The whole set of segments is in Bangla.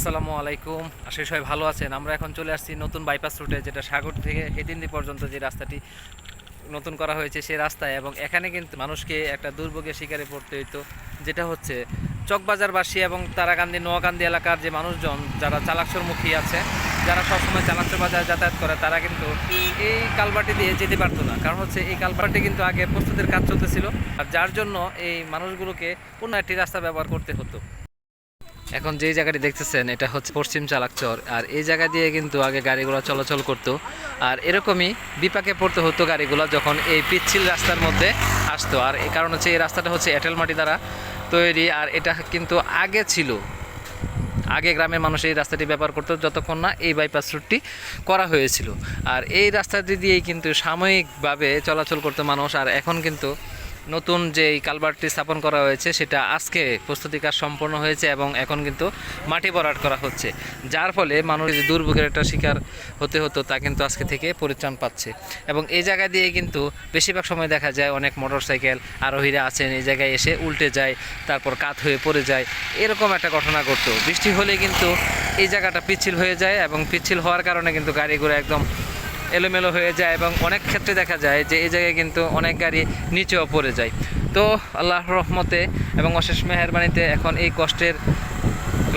আসসালামু আলাইকুম। আশা করি সবাই ভালো আছেন। আমরা এখন চলে আসছি নতুন বাইপাস রুটে যেটা সাগর থেকে হেটিন্দি পর্যন্ত যে রাস্তাটি নতুন করা হয়েছে সেই রাস্তায় এবং এখানে কিন্তু মানুষকে একটা দুর্ভোগের শিকারে পড়তে হইতো, যেটা হচ্ছে চকবাজারবাসী এবং তারাকান্দি নোয়াকান্দি এলাকার যে মানুষজন যারা চালাকসরমুখী আছে, যারা সবসময় চালাকসর বাজার যাতায়াত করে, তারা কিন্তু এই কালবাটি দিয়ে যেতে পারতো না। কারণ হচ্ছে এই কালবাটি কিন্তু আগে প্রস্তুতের কাজ চলতেছিল, আর যার জন্য এই মানুষগুলোকে অন্য একটি রাস্তা ব্যবহার করতে হতো। এখন যে জায়গাটি দেখতেছেন, এটা হচ্ছে পশ্চিম চালাকচর আর এই জায়গা দিয়ে কিন্তু আগে গাড়িগুলো চলাচল করতো। আর এরকমই বিপাকে পড়তে হতো গাড়িগুলো যখন এই পিচ্ছিল রাস্তার মধ্যে আসতো। আর এই কারণ হচ্ছে এই রাস্তাটা হচ্ছে এঁটেল মাটি দ্বারা তৈরি। আর এটা কিন্তু আগে ছিল। আগে গ্রামের মানুষ এই রাস্তাটি ব্যবহার করতো যতক্ষণ না এই বাইপাস রুটটি করা হয়েছিল। আর এই রাস্তাটি দিয়েই কিন্তু সাময়িকভাবে চলাচল করতো মানুষ। আর এখন কিন্তু নতুন যে এই কালভার্টটি স্থাপন করা হয়েছে, সেটা আজকে প্রস্তুতি কাজ সম্পন্ন হয়েছে এবং এখন কিন্তু মাটি ভরাট করা হচ্ছে। যার ফলে মানুষ যে দুর্ভোগের একটা শিকার হতে হতো, তা কিন্তু আজকে থেকে পরিত্রাণ পাচ্ছে। এবং এই জায়গা দিয়ে কিন্তু বেশিরভাগ সময় দেখা যায় অনেক মোটর সাইকেল আরোহীরা আছেন, এই জায়গায় এসে উল্টে যায়, তারপর কাত হয়ে পড়ে যায়। এরকম একটা ঘটনা ঘটতো। বৃষ্টি হলে কিন্তু এই জায়গাটা পিচ্ছিল হয়ে যায় এবং পিচ্ছিল হওয়ার কারণে কিন্তু গাড়িগুলো একদম এলোমেলো হয়ে যায় এবং অনেক ক্ষেত্রে দেখা যায় যে এই জায়গায় কিন্তু অনেক গাড়ি নিচেও পড়ে যায়। তো আল্লাহ রহমতে এবং অশেষ মেহরবানিতে এখন এই কষ্টের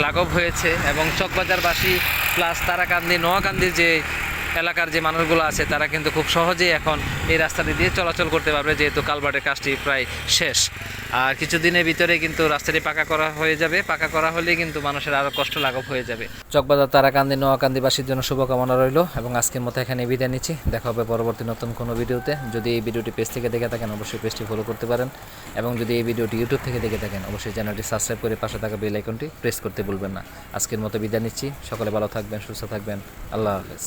লাঘব হয়েছে এবং চকবাজারবাসী প্লাস তারাকান্দি নোয়াকান্দির যে এলাকার যে মানুষগুলো আছে, তারা কিন্তু খুব সহজেই এখন এই রাস্তাটি দিয়ে চলাচল করতে পারবে, যেহেতু কালভার্টের কাজটি প্রায় শেষ। আর কিছুদিনের ভিতরে কিন্তু রাস্তাটি পাকা করা হয়ে যাবে। পাকা করা হলেই কিন্তু মানুষের আরও কষ্ট লাঘব হয়ে যাবে। চকবাজার, তারাকান্দি নোয়াকান্দিবাসীর জন্য শুভকামনা রইল এবং আজকের মতো এখানে বিদায় নিচ্ছি। দেখা হবে পরবর্তী নতুন কোনো ভিডিওতে। যদি এই ভিডিওটি পেজ থেকে দেখে থাকেন, অবশ্যই পেজটি ফলো করতে পারেন এবং যদি এই ভিডিওটি ইউটিউব থেকে দেখে থাকেন, অবশ্যই চ্যানেলটি সাবস্ক্রাইব করে পাশে থাকা বেল আইকনটি প্রেস করতে ভুলবেন না। আজকের মতো বিদায় নিচ্ছি। সকলে ভালো থাকবেন, সুস্থ থাকবেন। আল্লাহ হাফেজ।